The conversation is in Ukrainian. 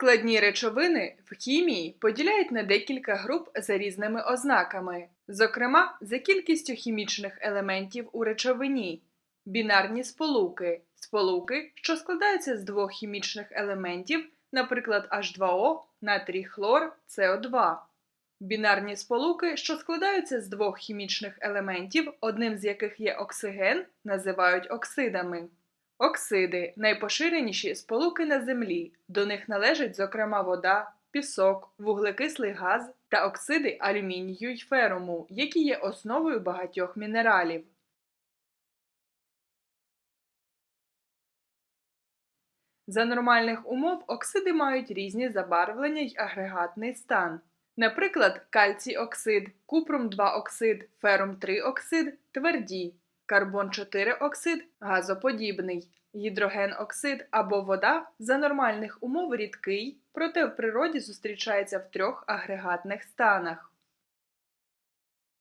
Складні речовини в хімії поділяють на декілька груп за різними ознаками, зокрема за кількістю хімічних елементів у речовині, бінарні сполуки, сполуки, що складаються з двох хімічних елементів, наприклад, H2O, натрій хлор, СО2. Бінарні сполуки, що складаються з двох хімічних елементів, одним з яких є оксиген, називають оксидами. Оксиди найпоширеніші сполуки на землі. До них належать, зокрема, вода, пісок, вуглекислий газ та оксиди алюмінію й феруму, які є основою багатьох мінералів. За нормальних умов оксиди мають різні забарвлення й агрегатний стан. Наприклад, кальцій оксид, купрум 2 оксид, ферум 3 оксид тверді, карбон 4 оксид газоподібний, гідроген оксид або вода за нормальних умов рідкий, проте в природі зустрічається в трьох агрегатних станах.